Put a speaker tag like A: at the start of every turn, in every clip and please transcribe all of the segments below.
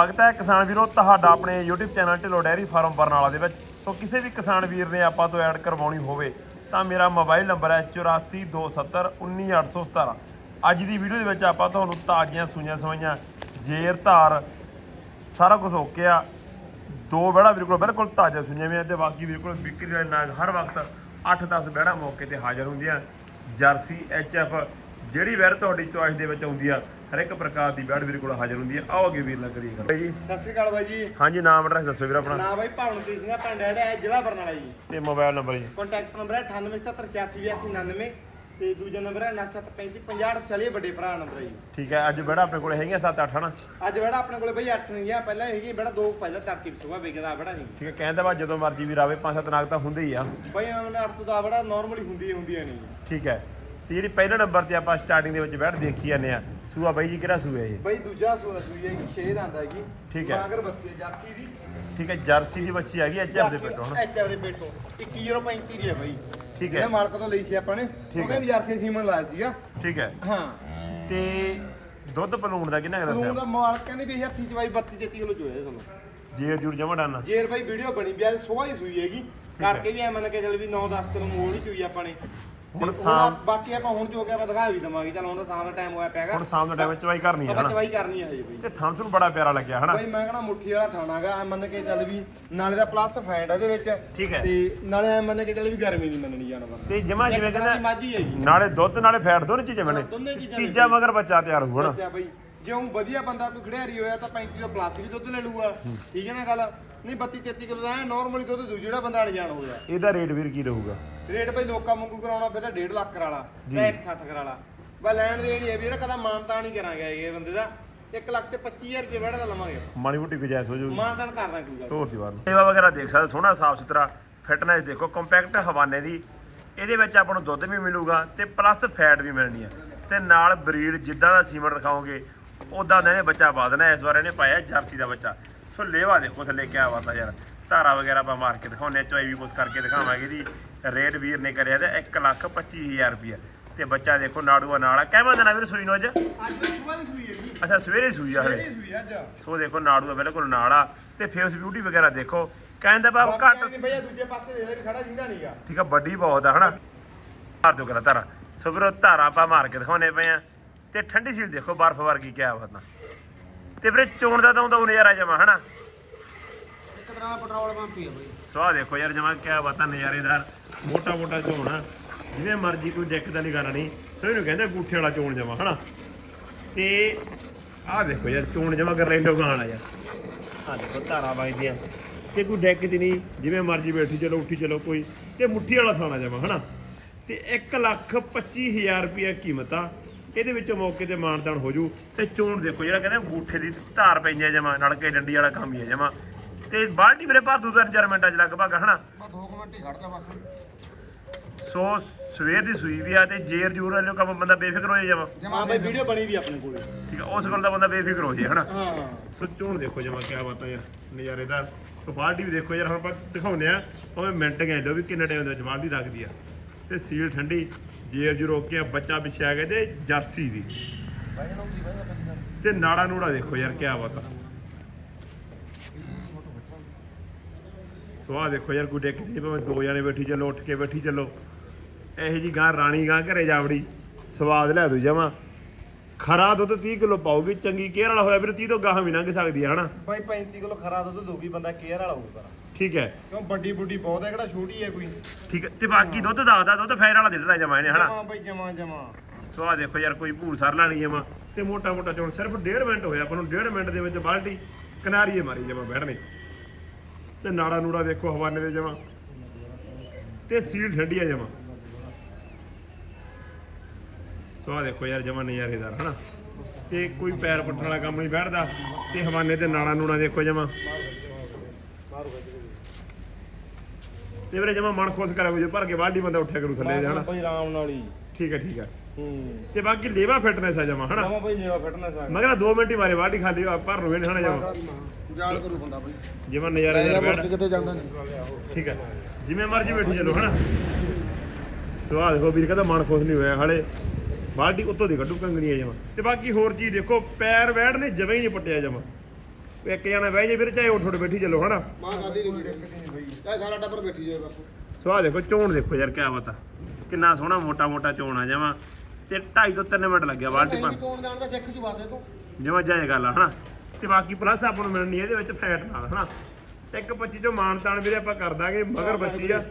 A: ਸਵਾਗਤ ਹੈ ਕਿਸਾਨ ਵੀਰੋ, ਤੁਹਾਡਾ ਆਪਣੇ YouTube channel Dhillon dairy farm Barnala ਦੇ ਵਿੱਚ। ਤੋਂ ਕਿਸੇ ਵੀ ਕਿਸਾਨ ਵੀਰ ਨੇ ਆਪਾਂ ਤੋਂ ਐਡ ਕਰਵਾਉਣੀ ਹੋਵੇ, ਤਾਂ ਮੇਰਾ ਮੋਬਾਈਲ ਨੰਬਰ ਹੈ 8427191817 ਅੱਜ ਦੀ ਵੀਡੀਓ ਦੇ ਵਿੱਚ ਆਪਾਂ ਤੁਹਾਨੂੰ ਤਾਜ਼ੀਆਂ ਸੂਈਆਂ ਸਵਾਈਆਂ, ਜੇਰ, ਧਾਰ, ਸਾਰਾ ਕੁਝ ਓਕੇ ਆ। ਦੋ ਬਹਿੜਾ ਵੀਰ ਕੋਲ ਬਿਲਕੁਲ ਤਾਜ਼ਾ ਸੁਣਿਆ ਵੀ ਆ ਤੇ ਬਾਕੀ ਵੀਰ ਕੋਲ ਵਿਕਰੀ ਵਾਲੇ ਨਾਗ ਹਰ ਵਕਤ 8-10 ਬਹਿੜਾ ਮੌਕੇ ਤੇ ਹਾਜ਼ਰ ਹੁੰਦੀਆਂ। ਜਰਸੀ ਐਚਐਫ ਜਿਹੜੀ ਵੈਰ ਤੁਹਾਡੀ ਚੋਇਸ ਦੇ ਵਿੱਚ ਆਉਂਦੀ ਆ ਹਰ ਇੱਕ ਪ੍ਰਕਾਰ ਦੀ ਬਹਿੜ ਵੀਰ ਕੋਲ ਹਾਜ਼ਰ ਹੁੰਦੀ ਆ ਆਓ ਅੱਗੇ ਵੀਰ ਲੱਗਦੀ ਹੈ ਜੀ
B: ਸਤਿ ਸ੍ਰੀ ਅਕਾਲ ਬਾਈ ਜੀ।
A: ਹਾਂਜੀ ਨਾਮ ਐਡਰੈਸ ਦੱਸੋ ਵੀਰ ਆਪਣਾ।
B: ਨਾ ਬਾਈ ਭਾਵਨਪ੍ਰੀਤ ਸਿੰਘ ਪਿੰਡ ਹੈ ਜ਼ਿਲ੍ਹਾ ਬਰਨਾਲਾ ਜੀ।
A: ਤੇ ਮੋਬਾਈਲ ਨੰਬਰ ਜੀ।
B: ਕੰਟੈਕਟ ਨੰਬਰ ਹੈ 9877868299 ਤੇ ਦੂਜਾ ਨੰਬਰ ਹੈ 973550 ਵੱਡੇ ਭਰਾ ਨੰਬਰ ਹੈ ਜੀ।
A: ਠੀਕ ਹੈ ਅੱਜ ਬਹਿੜਾ ਆਪਣੇ ਕੋਲ ਹੈਗੀਆਂ 7-8 ਹਨਾ?
B: ਅੱਜ ਬੜਾ ਆਪਣੇ ਕੋਲੇ ਬਾਈ 8 ਨਹੀਂ ਆ ਪਹਿਲਾਂ ਹੈਗੀ ਬੜਾ ਦੋ ਪਹਿਲਾਂ ਤਰਤੀਬ ਸੁਗਾ ਵਿਕਦਾ ਬੜਾ ਨਹੀਂ
A: ਠੀਕ ਹੈ ਕਹਿੰਦਾ ਵਾ ਜਦੋਂ ਮਰਜ਼ੀ ਵੀਰ ਆਵੇ 5-7 ਨਾਗ ਤਾਂ ਹੁੰਦੇ ਹੀ ਆ।
B: ਬਾਈ ਉਹਨਾਂ 8 ਤੋਂ ਦਾ ਬੜਾ ਨਾਰਮਲੀ ਹੁੰਦੀ ਹੁੰਦੀਆਂ ਨਹੀਂ।
A: ਠੀਕ ਹੈ ਤੇ ਜਿਹੜੀ ਪਹਿਲੇ ਨੰਬਰ ਤੇ ਆਪਾਂ ਸਟਾਰਟਿੰਗ ਦੇ ਵਿੱਚ ਬਹਿੜ ਦੇਖੀ ਜਾਂਦੇ ਆ ਸੂਆ ਬਾਈ ਜੀ ਕਿਹੜਾ ਸੂਆ ਇਹ?
B: ਬਾਈ ਦੂਜਾ ਸੂਆ ਸੂਈ ਹੈਗੀ 6 ਦਾ ਆਂਦਾ ਹੈਗੀ
A: ਠੀਕ ਹੈ।
B: ਮਗਰ ਬੱਚੇ ਜਾਤੀ ਦੀ।
A: ਠੀਕ ਹੈ ਜਰਸੀ ਦੀ ਬੱਚੀ ਹੈਗੀ ਐਚਐਫ ਦੇ ਪੇਟੋਂ ਹਨਾ
B: ਐਚਐਫ ਦੇ ਪੇਟੋਂ 21035 ਦੀ ਹੈ ਬਾਈ।
A: ਠੀਕ ਹੈ।
B: ਇਹ ਮਾਲਕ ਤੋਂ ਲਈ ਸੀ ਆਪਾਂ ਨੇ। ਉਹਨੇ
A: ਹੈ।
B: ਵੀ ਜਰਸੀ ਸੀਮਨ ਲਾਇਆ ਸੀਗਾ।
A: ਠੀਕ ਹੈ।
B: ਹਾਂ।
A: ਤੇ ਦੁੱਧ ਪਲੂਣ ਦਾ ਕਿੰਨਾ ਕੁ ਦੱਸਿਆ?
B: ਦਾ ਮਾਲਕ ਕਹਿੰਦੇ ਵੀ ਇਹ ਹੱਥੀ ਚ ਬਾਈ 32 33 ਕਿਲੋ ਚੋਇਆ ਸਾਨੂੰ।
A: ਜੇਰ ਜੂਰ ਜਮਾ ਡਾਨਾ।
B: ਜੇਰ ਬਾਈ ਵੀਡੀਓ ਬਣੀ ਵੀ ਅੱਜ ਸੋਹਾ ਹੀ ਸੂਈ ਹੈਗੀ। ਕਰਕੇ ਵੀ ਐ ਮੰਨ ਕੇ ਚੱਲ ਵੀ 9-10 ਕਿਲੋ ਮੋੜ ਹੀ ਚੋਈ ਆਪਾਂ ਨੇ।
A: ਹੁਣ ਸ਼ਾਮ-
B: ਬਾਕੀ ਆਪਾਂ ਹੁਣ ਜੋ ਕੇ ਆਪਾਂ ਦਿਖਾ ਵੀ ਦਵਾਂਗੇ। ਚੱਲ ਹੁਣ ਤਾਂ ਸ਼ਾਮ ਦਾ ਟਾਈਮ ਹੋਇਆ ਪਿਆਗਾ
A: ਹੁਣ ਸ਼ਾਮ ਦੇ ਟਾਈਮ ਚਵਾਈ ਕਰਨੀ ਹੈ
B: ਆਪਾਂ
A: ਹਨਾ।
B: ਚਵਾਈ ਕਰਨੀ ਹੈ ਹਜੇ ਬਾਈ।
A: ਤੇ ਥਣ ਤੁਹਾਨੂੰ ਬੜਾ ਪਿਆਰਾ ਲੱਗਿਆ ਹਨਾ।
B: ਬਾਈ ਮੈਂ ਕਹਣਾ ਮੁੱਠੀ ਵਾਲਾ ਥਾਣਾਗਾ ਐ ਮੰਨ ਕੇ ਚੱਲ ਵੀ ਨਾਲੇ ਦਾ ਪਲੱਸ ਫੈਂਡ ਇਹਦੇ ਵਿੱਚ।
A: ਠੀਕ ਹੈ।
B: ਤੇ ਨਾਲੇ ਐ ਮੰਨ ਕੇ ਚੱਲ ਵੀ ਗਰਮੀ ਨਹੀਂ ਮੰਨਣੀ ਜਾਨਵਰ।
A: ਤੇ ਜਮਾ ਜਿਵੇਂ
B: ਦੀ
A: ਕਹਿੰਦਾ
B: ਮਾਝੀ ਹੈਗੀ।
A: ਨਾਲੇ ਦੁੱਧ ਨਾਲੇ ਫੈਟ ਦੋਨੇ ਚੀਜ਼ਾਂ ਬਣੇ ਤੀਜਾ ਮਗਰ ਬੱਚਾ ਤਿਆਰ ਹੋਊ ਹਨਾ।
B: ਬੱਚਾ ਬਈ। ਜੇ ਉਹ ਵਧੀਆ ਬੰਦਾ ਕੋਈ ਖਿਡਾਰੀ ਹੋਇਆ ਤਾਂ 35 ਤੋਂ ਪਲੱਸ ਵੀ ਦੁੱਧ ਲੈ ਲੂਗਾ ਠੀਕ ਹੈ ਨਾ ਗੱਲ? ਨਹੀਂ 32 33 ਕਿਲੋ ਦਾ ਨਾਰਮਲੀ ਦੁੱਧ ਦੂ ਜਿਹੜਾ ਬੰਦਾ ਅਣਜਾਣ ਹੋਇਆ
A: ਇਹਦਾ ਰੇਟ ਵੀਰ ਕੀ ਰਹੂਗਾ?
B: ਰੇਟ ਬਈ ਲੋਕਾਂ ਵਾਂਗੂ ਕਰਾਉਣਾ ਪਿਆ ਤਾਂ 1.5 ਲੱਖ ਕਰਾਲਾ ਜਾਂ। 160 ਕਰਾਲਾ ਬਸ ਲੈਣ ਦੇ ਨਹੀਂ ਹੈ ਵੀ ਜਿਹੜਾ ਕਦਾ ਮਾਨਤਾ ਨਹੀਂ ਕਰਾਂਗੇ ਇਹ ਬੰਦੇ ਦਾ। 1 ਲੱਖ ਤੇ 25000 ਰੁਪਏ ਵੜਾ ਦਾ ਲਵਾਂਗੇ।
A: ਮਾੜੀ ਮੋਟੀ ਗੁਜਾਇਸ਼ ਹੋ ਜਾਊਗੀ।
B: ਮਾਨਤਾਨ ਕਰਦਾ ਕੋਈ ਗੱਲ
A: ਤੋਰ ਦੀ ਵਾਰ ਸੇਵਾ ਵਗੈਰਾ ਦੇਖ ਸਕਦੇ ਸੋਹਣਾ ਸਾਫ਼ ਸੁਥਰਾ ਫਿਟਨੈਸ ਦੇਖੋ ਕੰਪੈਕਟ ਹਵਾਨੇ ਦੀ। ਇਹਦੇ ਵਿੱਚ ਆਪਾਂ ਨੂੰ ਦੁੱਧ ਵੀ ਮਿਲੂਗਾ ਤੇ ਪਲੱਸ ਫੈਟ ਵੀ ਮਿਲਣੀ ਆ। ਤੇ ਨਾਲ ਬਰੀਡ ਜਿੱਦਾਂ ਦਾ ਸੀਮਨ ਰਖਾਓਗੇ ਉਦਾਂ ਦਾ ਇਹਨੇ ਬੱਚਾ ਪਾ ਦੇਣਾ ਇਸ ਵਾਰ ਇਹਨੇ ਪਾਇਆ ਜਰਸੀ ਦਾ ਬੱਚਾ। ਸੋ ਲੇਵਾ ਦੇਖੋ ਥੱਲੇ ਕਿਆ ਬਾਤ ਆ ਯਾਰ। ਧਾਰਾ ਵਗੈਰਾ ਆਪਾਂ ਮਾਰ ਕੇ ਦਿਖਾਉਣੇ ਚੋਈ ਵੀ ਕੁਝ ਕਰਕੇ ਦਿਖਾਵਾਂਗੇ ਦੀ ਰੇਟ ਵੀਰ ਨੇ ਕਰਿਆ ਤੇ 1 ਲੱਖ 25000 ਰੁਪਇਆ। ਤੇ ਬੱਚਾ ਦੇਖੋ ਨਾੜੂਆ ਨਾਲ ਕਿਵੇਂ ਦੇਣਾ ਵੀਰ ਸੂਈ ਨੂੰ ਅੱਜ?
B: ਦੀ ਸੂਈ
A: ਅੱਛਾ ਸਵੇਰੇ ਸੂਈ ਆ ਹਲੇ।
B: ਕਿਹੜੀ ਸੂਈ ਅੱਜ।
A: ਸੋ ਦੇਖੋ ਨਾੜੂਆ ਬਿਲਕੁਲ ਨਾਲ ਆ। ਤੇ ਫੇਸ ਬਿਊਟੀ ਵਗੈਰਾ ਦੇਖੋ। ਕਹਿੰਦਾ ਬਾ ਘੱਟ
B: ਨਹੀਂ ਭਈਆ ਦੂਜੇ ਪਾਸੇ ਦੇ ਲੈ ਵੀ ਖੜਾ ਜਿੰਦਾ ਨਹੀਂਗਾ
A: ਠੀਕ ਆ ਵੱਡੀ ਬਹੁਤ ਆ ਹਨਾ? ਮਾਰ ਦਿਓ ਕਰਾ ਧਾਰਾ। ਸੋ ਵੀਰੋ ਧਾਰਾ ਆਪਾਂ ਮਾਰ ਕੇ ਦਿਖਾਉਨੇ ਪਏ ਆ। ਤੇ ਠੰਡੀ ਸੀਲ ਦੇਖੋ ਬਰਫ਼ ਵਰਗੀ ਕਿਆ ਬਾਤ ਤੇ ਵੀਰੇ ਚੋਣ ਦਾ ਤਾਂ ਉਹਦਾ ਨਜ਼ਾਰਾ ਜਮਾ ਹਨਾ?
B: ਇੱਕ ਤਰ੍ਹਾਂ ਦਾ ਪੈਟਰੋਲ ਪੰਪ ਹੀ ਆ ਬਈ।
A: ਸੋ ਆਹ ਦੇਖੋ ਯਾਰ ਜਮਾ ਕਿਆ ਬਾਤਾਂ ਨਜ਼ਾਰੇਦਾਰ, ਮੋਟਾ ਮੋਟਾ ਚੋਣ ਜਿਵੇਂ ਮਰਜ਼ੀ ਕੋਈ ਦਿੱਕਤ ਵਾਲੀ ਗੱਲ ਨਹੀਂ, ਸੋ ਇਹਨੂੰ ਕਹਿੰਦੇ ਗੂਠੇ ਵਾਲਾ ਚੋਣ ਜਮਾ, ਹਨਾ? ਤੇ ਆਹ ਦੇਖੋ ਯਾਰ, ਚੋਣ ਜਮਾ ਕਰ ਰੈਂਡੋ ਗਾਣ ਯਾਰ। ਆਹ ਦੇਖੋ ਧਾਰਾ ਵੱਜਦੀਆਂ। ਤੇ ਕੋਈ ਦਿੱਕਤ ਨਹੀਂ, ਜਿਵੇਂ ਮਰਜ਼ੀ ਬੈਠੀ, ਚਲੋ ਉੱਠੀ, ਚਲੋ ਕੋਈ। ਤੇ ਮੁੱਠੀ ਵਾਲਾ ਥਾਣਾ ਜਮਾ, ਹਨਾ? ਤੇ 1 ਲੱਖ 25000 ਰੁਪਏ ਕੀਮਤ ਆ। ਇਹਦੇ ਵਿੱਚੋਂ ਮੌਕੇ ਤੇ ਮਾਨਦਾਨ ਹੋ ਜੂ। ਤੇ ਚੋਣ ਦੇਖੋ ਜਿਹੜਾ ਕਹਿੰਦੇ ਗੂਠੇ ਦੀ ਧਾਰ ਪੈਂਦੀ ਜਮਾ, ਨਲਕੇ ਡੰਡੀ ਵਾਲਾ ਕੰਮ ਹੀ ਹੈ ਜਮਾ। ਤੇ ਬਾਲਟੀ ਵੀਰੇ ਭਰ ਦੂ ਤਾਂ 4 ਮਿੰਟਾਂ ਚ ਲਗਭਗ ਹਨਾ?
B: ਬਸ 2 ਮਿੰਟ ਹੀ ਖੜਦਾ ਬਸ।
A: ਸੋ ਸਵੇਰ ਦੀ ਸੂਈ ਵੀ ਆ ਤੇ ਜੇਰ ਜੂਰ ਵਾਲੇ ਕੰਮ ਬੰਦਾ ਬੇਫਿਕਰ ਹੋ ਜਮਾ।
B: ਹਾਂ ਬਈ ਵੀਡੀਓ ਬਣੀ ਵੀ ਆਪਣੇ ਕੋਲੇ।
A: ਠੀਕ ਆ ਉਸ ਗੱਲ ਦਾ ਬੰਦਾ ਬੇਫਿਕਰ ਹੋ ਜਾਏ ਹਨਾ?
B: ਹਾਂ।
A: ਸੋ ਚੋਣ ਦੇਖੋ ਜਮਾ ਕਿਆ ਬਾਤਾਂ ਯਾਰ ਨਜ਼ਾਰੇਦਾਰ ਸੋ ਬਾਲਟੀ ਵੀ ਦੇਖੋ ਯਾਰ ਹੁਣ ਆਪਾਂ ਦਿਖਾਉਂਦੇ ਆ ਭਾਵੇਂ ਮਿੰਟ ਗਏ ਲੋ ਵੀ ਕਿੰਨੇ ਟਾਈਮ ਦੇ ਵਿੱਚ ਬਾਲਟੀ ਰੱਖਦੀ ਆ। ਤੇ ਸੀਲ ਠੰਡੀ ਜੇਰ ਜੂ ਰੋਕ ਕੇ ਬੱਚਾ ਪਿਛਿਆ ਗਿਆ ਤੇ ਜਰਸੀ ਦੀ।
B: ਕੀ ਜੀ
A: ਤੇ ਨਾੜਾ ਨੂੜਾ ਦੇਖੋ ਯਾਰ ਕਿਆ ਬਾਤਾਂ ਸੋ ਆਹ ਦੇਖੋ ਯਾਰ ਕੋਈ ਡੇਕ ਨਹੀਂ ਭਾਵੇਂ ਦੋ ਜਣੇ ਬੈਠੀ ਚੱਲੋ ਉੱਠ ਕੇ ਬੈਠੀ ਚੱਲੋ। ਇਹੋ ਜੀ ਗਾਂ ਰਾਣੀ ਗਾਂ ਘਰੇ ਜਾਵੜੀ ਸਵਾਦ ਲੈ ਦੂ ਜਮਾ। ਖਰਾ ਦੁੱਧ 30 ਕਿਲੋ ਪਾਉਗੀ ਚੰਗੀ ਕੇਅਰ ਵਾਲਾ ਹੋਇਆ ਵੀਰ 30 ਤੋਂ ਗਾਹਾਂ ਵੀ ਲੰਘ ਸਕਦੀ ਹੈ ਹਨਾ?
B: ਬਾਈ 35 ਕਿਲੋ ਖਰਾ ਦੁੱਧ ਦੂਗੀ ਬੰਦਾ ਕੇਅਰ ਵਾਲਾ ਹੋਊਗਾ
A: ਠੀਕ ਹੈ।
B: ਕਿਉਂ ਵੱਡੀ ਬੁੱਢੀ ਬਹੁਤ ਹੈ ਕਿਹੜਾ ਛੋਟੀ ਹੈ ਕੋਈ।
A: ਠੀਕ ਹੈ ਤੇ ਬਾਕੀ ਦੁੱਧ ਦੱਸਦਾ ਦੁੱਧ ਫੈਰ ਵਾਲਾ ਦਿੱਤਾ ਜਮਾ ਇਹਨੇ ਹਨਾ?
B: ਬਾਈ ਜਮਾ ਜਮਾ।
A: ਸੋ ਦੇਖੋ ਯਾਰ ਕੋਈ ਭੂਰ ਸਰ ਲਾਣੀ ਜਮਾ। ਤੇ ਮੋਟਾ ਮੋਟਾ ਚੋਣ ਸਿਰਫ 1.5 ਮਿੰਟ ਹੋਇਆ ਆਪਾਂ ਨੂੰ 1.5 ਮਿੰਟ ਦੇ ਵਿੱਚ ਬਾਲਟੀ ਕਿਨਾਰੀਏ ਮਾਰੀ ਜਮਾ ਬੈਠਣੇ। ਤੇ ਨਾੜਾ ਨੂੜਾ ਦੇਖੋ ਹਵਾਨੇ ਦੇ ਜਮਾ। ਤੇ ਸੀਲ ਠੰਡੀ ਆ ਜਮਾ। ਸੋ ਆਹ ਦੇਖੋ ਯਾਰ ਜਮਾ ਨਜ਼ਾਰੇਦਾਰ ਹਨਾ? ਤੇ ਕੋਈ ਪੈਰ ਪੁੱਟਣ ਵਾਲਾ ਕੰਮ ਨਹੀਂ ਬੈਠਦਾ ਤੇ ਹਵਾਨੇ ਤੇ ਨਾੜਾ ਨੂੜਾ ਦੇਖੋ ਜਮਾ। ਤੇ ਵੀਰੇ ਜਮਾ ਮਨ ਖੁਸ਼ ਕਰਿਆ ਜੇ ਭਰ ਕੇ ਬਾਲਟੀ ਬੰਦਾ ਉੱਠਿਆ ਕਰੂ ਥੱਲੇ ਜਾਣਾ।
B: ਬਾਈ ਆਰਾਮ ਨਾਲ ਹੀ।
A: ਠੀਕ ਹੈ ਠੀਕ ਹੈ।
B: ਹੂੰ।
A: ਤੇ ਬਾਕੀ ਲੇਵਾ ਫਿਟਨੈਸ ਆ ਜਮਾ ਹਨਾ?
B: ਬਾਈ ਨੇਵਾ ਫਿਟਨੈਸ ਆ
A: ਮੈਂ ਕਹਿੰਦਾ 2 ਮਿੰਟ ਹੀ ਮਾਰੇ ਬਾਲਟੀ ਖਾਲੀ ਆ, ਭਰ ਨੂੰ ਵੇਣ ਹਨਾ ਜਮਾ
B: ਜਾਲ ਕਰੂ ਬੰਦਾ ਬਾਈ।
A: ਜਿਵੇਂ ਨਜ਼ਾਰੇਦਾਰ ਬੈਠ।
B: ਕਿਤੇ ਜਾਂਦਾ ਨਹੀਂ
A: ਠੀਕ ਹੈ ਜਿਵੇਂ ਮਰਜ਼ੀ ਬੈਠੀ ਚੱਲੋ ਹਨਾ? ਸਵਾਦ ਦੇਖੋ ਵੀਰ ਕਹਿੰਦਾ ਮਨ ਖੁਸ਼ ਨਹੀਂ ਹੋਇਆ ਹਾਲੇ। ਬਾਲਟੀ ਉੱਤੋਂ ਦੀ ਕੱਢੂ ਕੰਗਣੀ ਆ ਜਮਾ। ਤੇ ਬਾਕੀ ਹੋਰ ਚੀਜ਼ ਦੇਖੋ ਪੈਰ ਵੈੜ ਨੇ ਜਵੇਂ ਹੀ ਨਹੀਂ ਪੱਟਿਆ ਜਮਾ। ਇੱਕ ਜਣਾ ਬਹਿ ਜੇ ਫਿਰ ਚਾਹੇ ਉੱਠ ਉੱਠ ਬੈਠੀ ਚੱਲੋ ਹਨਾ?
C: ਮਾਂ ਖਾਦੀ ਨਹੀਂ ਵੀਰੇ। ਚਾਹੇ ਸਾਰਾ ਟੱਬਰ ਬੈਠੀ ਜਾਏ ਬਸ।
A: ਸੋ ਆਹ ਦੇਖੋ ਚੋਣ ਦੇਖੋ ਯਾਰ ਕਿਆ ਬਤਾ ਕਿੰਨਾ ਸੋਹਣਾ ਮੋਟਾ ਮੋਟਾ ਚੋਣ ਆ ਜਾਵਾਂ ਤੇ 2.5 ਤੋਂ 3 ਮਿੰਟ ਲੱਗਿਆ ਬਾਲਟੀ
C: ਕੋਣ ਜਾਣਦਾ ਵਾਸੇ ਤੂੰ।
A: ਜਿਵੇਂ ਜਾਏ ਗੱਲ ਆ ਹਨਾ? ਤੇ ਬਾਕੀ ਪਲੱਸ ਆਪਾਂ ਨੂੰ ਮਿਲਣੀ ਇਹਦੇ ਵਿੱਚ ਫੈਟ ਨਾਲ ਹਨਾ? ਤੇ ਇੱਕ 25 ਚੋਂ ਮਾਨ ਤਾਨ ਵੀਰੇ ਆਪਾਂ ਕਰ ਦਾਂਗੇ ਮਗਰ ਬੱਚੀ ਆ।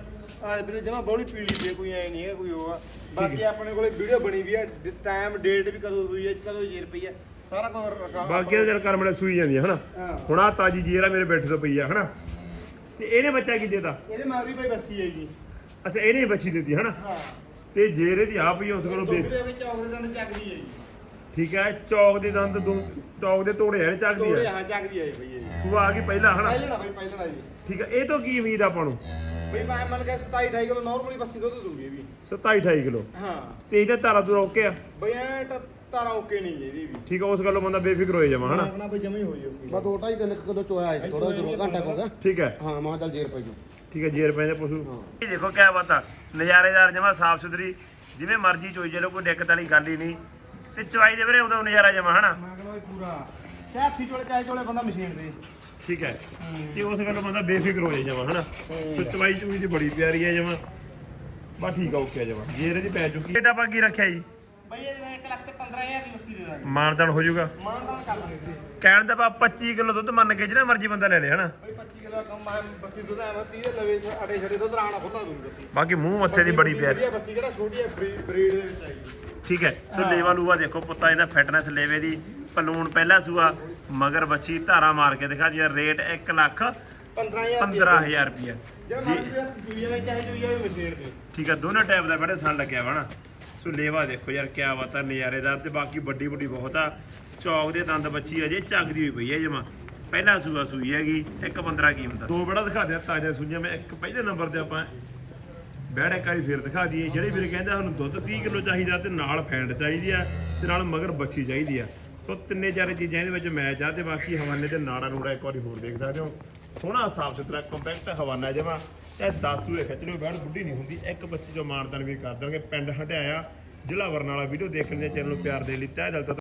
B: ਆ ਵੀਰੇ ਜਮਾ ਬੋਲੀ ਪੀਲੀ ਪਈ ਕੋਈ ਐ ਨਹੀਂ ਹੈ ਕੋਈ ਉਹ ਆ। ਬਾਕੀ ਆਪਣੇ ਕੋਲੇ ਵੀਡੀਓ ਬਣੀ ਵੀ ਆ ਟਾਈਮ ਡੇਟ ਵੀ ਕਦੋਂ ਹੋਈ ਹੈ ਕਦੋਂ ਜੀ ਰੁਪਈ ਆ ਸਾਰਾ ਕੁਝ
A: ਬਾਕੀ ਇਹਦੇ ਨਾਲ ਕਰਮੜੇ ਸੂਈ ਜਾਂਦੀ ਆ ਹਨਾ?
B: ਹਾਂ।
A: ਹੁਣ ਆ ਤਾਜੀ ਜੀਰਾ ਮੇਰੇ ਬੈਠੇ ਤੋਂ ਪਈ ਆ ਹਨਾ? ਤੇ ਇਹਨੇ ਬੱਚਾ ਕੀ ਦੇਤਾ?
B: ਇਹਦੇ ਮਾਰੀ ਭਾਈ ਬੱਸੀ ਹੈ ਜੀ।
A: ਅੱਛਾ ਇਹਨੇ ਹੀ ਬੱਚੀ ਦਿੱਤੀ ਹਨਾ?
B: ਹਾਂ।
A: ਤੇ ਜੇਰੇ ਦੀ ਆਪ ਹੀ ਉਸ ਕੋਲੋਂ
B: ਦੁੱਧ
A: ਦੇ
B: ਵਿੱਚ ਆਉਂਦੇ ਦੰਦ ਚੱਕਦੀ ਹੈ ਜੀ।
A: ਠੀਕ ਹੈ ਚੌਕ ਦੇ ਦੰਦ ਦੋ ਚੌਕ ਦੇ ਤੋੜੇ ਐ ਚੱਕਦੀ
B: ਤੋੜੇ ਹਾਂ ਚੱਕਦੀ ਹੈ ਜੀ ਇਹ।
A: ਸੂਆ ਆ ਗਈ ਪਹਿਲਾਂ ਹਨਾ?
B: ਪਹਿਲਣਾ ਭਾਈ ਪਹਿਲਣਾ ਜੀ।
A: ਠੀਕ ਹੈ ਇਹ ਤੋਂ ਕੀ ਉਮੀਦ ਆਪਾਂ ਨੂੰ?
B: ਬਈ ਮੈਂ ਮੰਨ ਕੇ 27 28 ਕਿਲੋ ਨਾਰਮਲੀ ਬੱਸੀ ਦੁੱਧ ਦੂਗੀ ਇਹ ਵੀ।
A: 27 28 ਕਿਲੋ।
B: ਹਾਂ।
A: ਤੇ ਇਹਦੇ ਓਕੇ ਆ?
B: ਬਈ ਐ ਤਾਰਾ ਓਕੇ ਨਹੀਂ ਜੀ ਇਹਦੀ ਵੀ।
A: ਠੀਕ ਆ ਉਸ ਗੱਲੋਂ ਬੰਦਾ ਬੇਫਿਕਰ ਹੋਏ ਜਾਵਾ ਹਨਾ?
B: ਆਪਣਾ ਬਈ ਜਮਾ ਹੀ ਹੋਈ ਓਕੇ
C: ਬਸ ਦੋ ਢਾਈ ਕਿਲੋ ਕਿਲੋ ਚੋਇਆ ਸੀ ਥੋੜਾ ਜਿਹਾ ਘੰਟਾ ਗਿਆ।
A: ਠੀਕ ਹੈ।
C: ਹਾਂ ਮਾਂ ਚੱਲ ਜੇਰ ਪੈ ਜੂ
A: ਠੀਕ ਹੈ ਜੇਰ ਪੈਂਦੇ ਪਸ਼ੂ। ਇਹ ਦੇਖੋ ਕਿਆ ਬਤਾ ਨਜ਼ਾਰੇਦਾਰ ਜਮਾ ਸਾਫ਼ ਸੁਥਰੀ ਜਿਵੇਂ ਮਰਜ਼ੀ ਚੋਈ ਚਲੋ ਕੋਈ ਦਿੱਕਤ ਵਾਲੀ ਗੱਲ ਹੀ ਨਹੀਂ। ਤੇ ਚਵਾਈ ਦੇ ਵੀਰੇ ਉਹਦਾ ਨਜ਼ਾਰਾ ਜਮਾ ਹਨਾ?
B: ਮੈਂ ਕਹਿੰਦਾ ਪੂਰਾ। ਹੱਥੀ ਚੋਲੇ ਚਾਹੇ ਚੋਲੇ ਬੰਦਾ ਮਸ਼ੀਨ ਦੇ
A: ਠੀਕ ਹੈ। ਤੇ ਉਸ ਗੱਲੋਂ ਬੰਦਾ ਬੇਫਿਕਰ ਹੋ ਜਾਏ ਜਮਾ ਹਨਾ? ਤੇ ਚਵਾਈ ਚੂਈ ਦੀ ਬੜੀ ਪਿਆਰੀ ਹੈ ਜਮਾ। ਬਾ ਠੀਕ ਆ ਓਕੇ ਜਮਾ। ਜੇਰ ਇਹਦੀ ਪੈ ਚੁੱਕੀ। ਰੇਟ ਆਪਾਂ ਕੀ ਰੱਖਿਆ ਜੀ?
B: ਬਈ ਇਹ 1 ਲੱਖ ਤੇ 15000 ਦੀ ਬੱਸੀ ਦੇ ਦਾਂਗੇ।
A: ਮਾਨਦਾਨ ਹੋ ਜਾਊਗਾ।
B: ਮਾਨਦਾਨ ਕਰ ਲਾਂਗੇ ਵੀਰੇ
A: ਕਹਿਣ ਦਾ ਬਾ 25 ਕਿਲੋ ਦੁੱਧ ਮੰਨ ਕੇ ਜਿਹੜਾ ਮਰਜ਼ੀ ਬੰਦਾ ਲੈ ਲੇ ਹਨਾ?
B: ਬਈ 25 ਕਿਲੋ ਕੰਮ ਮੈਂ ਬੱਸੀ ਦੁੱਧ ਐਵੇਂ 30 ਦੇ ਲਵੇ ਅੜੇ ਛੜੇ ਦੁੱਧ ਰਾਣਾ ਖੁੱਲਾ ਦੂੰਗੀ ਬੱਸੀ
A: ਬਾਕੀ ਮੂੰਹ ਮੱਥੇ ਦੀ ਬੜੀ ਪਿਆਰੀ।
B: ਵਧੀਆ ਬੱਸੀ ਕਿਹੜਾ ਛੋਟੀ ਹੈ ਬਰੀਡ ਦੇ ਵਿੱਚ ਆਈ
A: ਠੀਕ ਹੈ ਸੋ ਲੇਵਾ ਲੂਵਾ ਦੇਖੋ ਪੁੱਤਾ ਇਹਦਾ ਫਿਟਨੈਸ ਲੇਵੇ ਦੀ। ਪਲੂਣ ਪਹਿਲਾ ਸੂਆ ਮਗਰ ਬੱਚੀ ਧਾਰਾ ਮਾਰ ਕੇ ਦਿਖਾ ਜੀ ਰੇਟ 1 ਲੱਖ
B: 15000
A: 15000 ਰੁਪਏ
B: ਜੇ
A: ਠੀਕ ਹੈ ਦੋਨੋਂ ਟਾਈਪ ਦਾ ਬੜੇ ਥਣ ਲੱਗਿਆ ਵਾ ਨਾ ਸੋ ਲੇਵਾ ਦੇਖੋ ਯਾਰ, ਕਿਆ ਬਾਤ ਆ, ਨਜ਼ਾਰੇਦਾਰ ਤੇ ਬਾਕੀ ਵੱਡੀ ਵੱਡੀ ਬਹੁਤ ਆ। ਚੌਕ ਦੇ ਦੰਦ ਬੱਚੀ ਅਜੇ ਝੱਗਦੀ ਹੋਈ ਪਈ ਹੈ ਜਮਾ। ਪਹਿਲਾ ਸੂਆ ਸੂਈ ਹੈਗੀ, ਇੱਕ 15 ਕੀ ਦੋ ਬੜਾ ਦਿਖਾ ਦਿਆ, ਤਾਜ਼ਾ ਸੂਈਆਂ ਮੈਂ ਇੱਕ ਪਹਿਲੇ ਨੰਬਰ ਤੇ ਆਪਾਂ ਬੈੜ ਇੱਕ ਵਾਰੀ ਫੇਰ ਦਿਖਾ ਦਈਏ। ਜਿਹੜੇ ਵੀਰੇ ਕਹਿੰਦੇ ਸਾਨੂੰ ਦੁੱਧ 30 ਕਿਲੋ ਚਾਹੀਦਾ ਤੇ ਨਾਲ ਫੈਂਡ ਚਾਹੀਦੀ ਆ ਤੇ ਨਾਲ ਮਗਰ ਬੱਚੀ ਚਾਹੀਦੀ ਆ। ਸੋ ਤਿੰਨੇ ਚਾਰੇ ਚੀਜ਼ਾਂ ਇਹਦੇ ਵਿੱਚ ਮੈਚ ਆ ਤੇ ਬਾਕੀ ਹਵਾਨੇ ਤੇ ਨਾੜਾ ਨੂੜਾ ਇੱਕ ਵਾਰੀ ਹੋਰ ਦੇਖ ਸਕਦੇ ਹੋ। ਸੋਹਣਾ ਸਾਫ਼ ਸੁਥਰਾ ਕੰਪੈਕਟ ਹਵਾਨਾ ਜਮਾ। ਇਹ 10 ਸੂਏ ਖਿੱਚ ਲਿਓ ਬੈੜ ਬੁੱਢੀ ਨਹੀਂ ਹੁੰਦੀ। ਇੱਕ ਬੱਚੀ ਜੋ ਮਾਨਦਾਨ ਵੀ ਕਰ ਦੇਣਗੇ। ਪਿੰਡ ਹਟਿਆਇਆ ਜ਼ਿਲ੍ਹਾ ਬਰਨਾਲਾ, ਵੀਡੀਓ ਦੇਖਣ ਦੇ ਚੈਨਲ ਨੂੰ ਪਿਆਰ ਦੇ ਲਈ ਤਹਿ ਦਿਲ ਤੋਂ